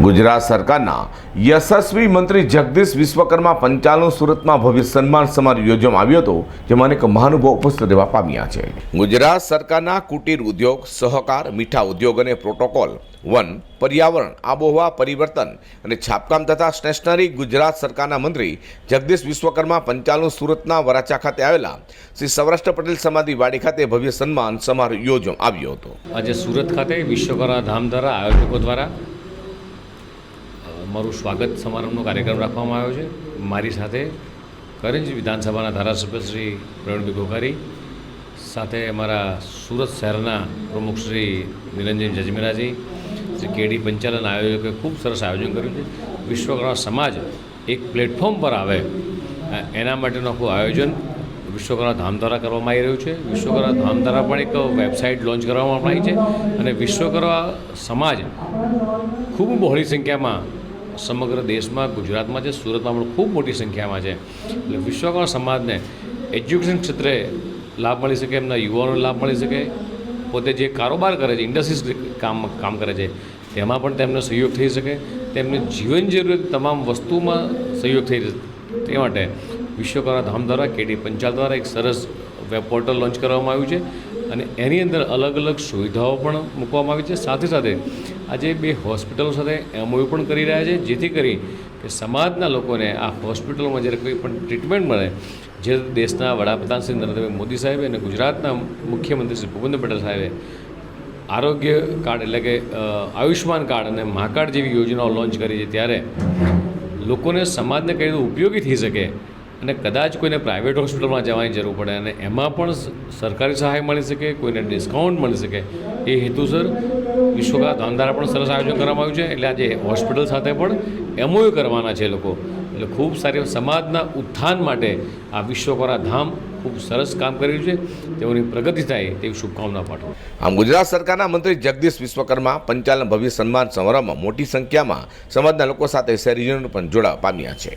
ગુજરાત સરકારના યશસ્વી મંત્રી જગદીશ વિશ્વકર્મા પંચાલનું સુરતમાં ભવ્ય સન્માન સમારોહ યોજવામાં આવ્યો હતો, જેમાં અનેક મહાનુભાવ ઉપસ્થિત રહેવા પામ્યા છે. ગુજરાત સરકારના કુટીર ઉદ્યોગ, સહકાર, મીઠા ઉદ્યોગ અને પ્રોટોકોલ, વન, પર્યાવરણ, આબોહવા, પરિવર્તન અને છાપકામ તથા સ્ટેશનરી ગુજરાત સરકારના મંત્રી જગદીશ વિશ્વકર્મા પંચાલનું સુરતના વરાછા ખાતે આવેલા શ્રી સૌરાષ્ટ્ર પટેલ સમાધિ વાડી ખાતે ભવ્ય સન્માન સમારોહ યોજવામાં આવ્યો હતો. આજે સુરત ખાતે વિશ્વકર્મા ધામ દ્વારા આયોજકો દ્વારા મારું સ્વાગત સમારંભનો કાર્યક્રમ રાખવામાં આવ્યો છે. મારી સાથે કરંજ વિધાનસભાના ધારાસભ્ય શ્રી પ્રવીણભાઈ ગોખારી, સાથે અમારા સુરત શહેરના પ્રમુખ શ્રી નિરંજન જજમેરાજી, શ્રી કેડી પંચાલન આયોજકે ખૂબ સરસ આયોજન કર્યું છે. વિશ્વકર્મા સમાજ એક પ્લેટફોર્મ પર આવે એના માટેનું આખું આયોજન વિશ્વકર્મા ધામ દ્વારા કરવામાં આવી રહ્યું છે. વિશ્વકર્મા ધામ દ્વારા પણ એક વેબસાઇટ લોન્ચ કરવામાં આવી છે અને વિશ્વકર્મા સમાજ ખૂબ બહોળી સંખ્યામાં સમગ્ર દેશમાં, ગુજરાતમાં છે, સુરતમાં પણ ખૂબ મોટી સંખ્યામાં છે. એટલે વિશ્વકર્મા સમાજને એજ્યુકેશન ક્ષેત્રે લાભ મળી શકે, એમના યુવાનોને લાભ મળી શકે. પોતે જે કારોબાર કરે છે, ઇન્ડસ્ટ્રીઝ કામ કામ કરે છે, તેમાં પણ તેમનો સહયોગ થઈ શકે. તેમને જીવન જરૂરિયાત તમામ વસ્તુમાં સહયોગ થઈ તે માટે વિશ્વકર્મા ધામ દ્વારા કેડી પંચાલ દ્વારા એક સરસ વેબ પોર્ટલ લોન્ચ કરવામાં આવ્યું છે. અને એની અંદર અલગ અલગ સુવિધાઓ પણ મૂકવામાં આવી છે. સાથે સાથે આજે બે હોસ્પિટલો સાથે એમઓયુ પણ કરી રહ્યા છે, જેથી કરી કે સમાજના લોકોને આ હોસ્પિટલોમાં જ્યારે કોઈ પણ ટ્રીટમેન્ટ મળે, જે દેશના વડાપ્રધાન શ્રી નરેન્દ્રભાઈ મોદી સાહેબે અને ગુજરાતના મુખ્યમંત્રી શ્રી ભૂપેન્દ્ર પટેલ સાહેબે આરોગ્ય કાર્ડ એટલે કે આયુષ્યમાન કાર્ડ અને મહાકાર્ડ જેવી યોજનાઓ લોન્ચ કરી છે, ત્યારે લોકોને સમાજને કઈ રીતે ઉપયોગી થઈ શકે અને કદાચ કોઈને પ્રાઇવેટ હોસ્પિટલમાં જવાની જરૂર પડે અને એમાં પણ સરકારી સહાય મળી શકે, કોઈને ડિસ્કાઉન્ટ મળી શકે, એ હેતુસર વિશ્વકર્મા ધામ દ્વારા પણ સરસ આયોજન કરવામાં આવ્યું છે. એટલે આજે હોસ્પિટલ સાથે પણ એમઓયુ કરવાના છે લોકો. એટલે ખૂબ સારી સમાજના ઉત્થાન માટે આ વિશ્વકરા ધામ ખૂબ સરસ કામ કર્યું છે. તેઓની પ્રગતિ થાય તેવી શુભકામના પાઠવું. આમ ગુજરાત સરકારના મંત્રી જગદીશ વિશ્વકર્મા પંચાલન ભવ્ય સન્માન સમારોહમાં મોટી સંખ્યામાં સમાજના લોકો સાથે શહેરીજનો પણ જોડાવા પામ્યા છે.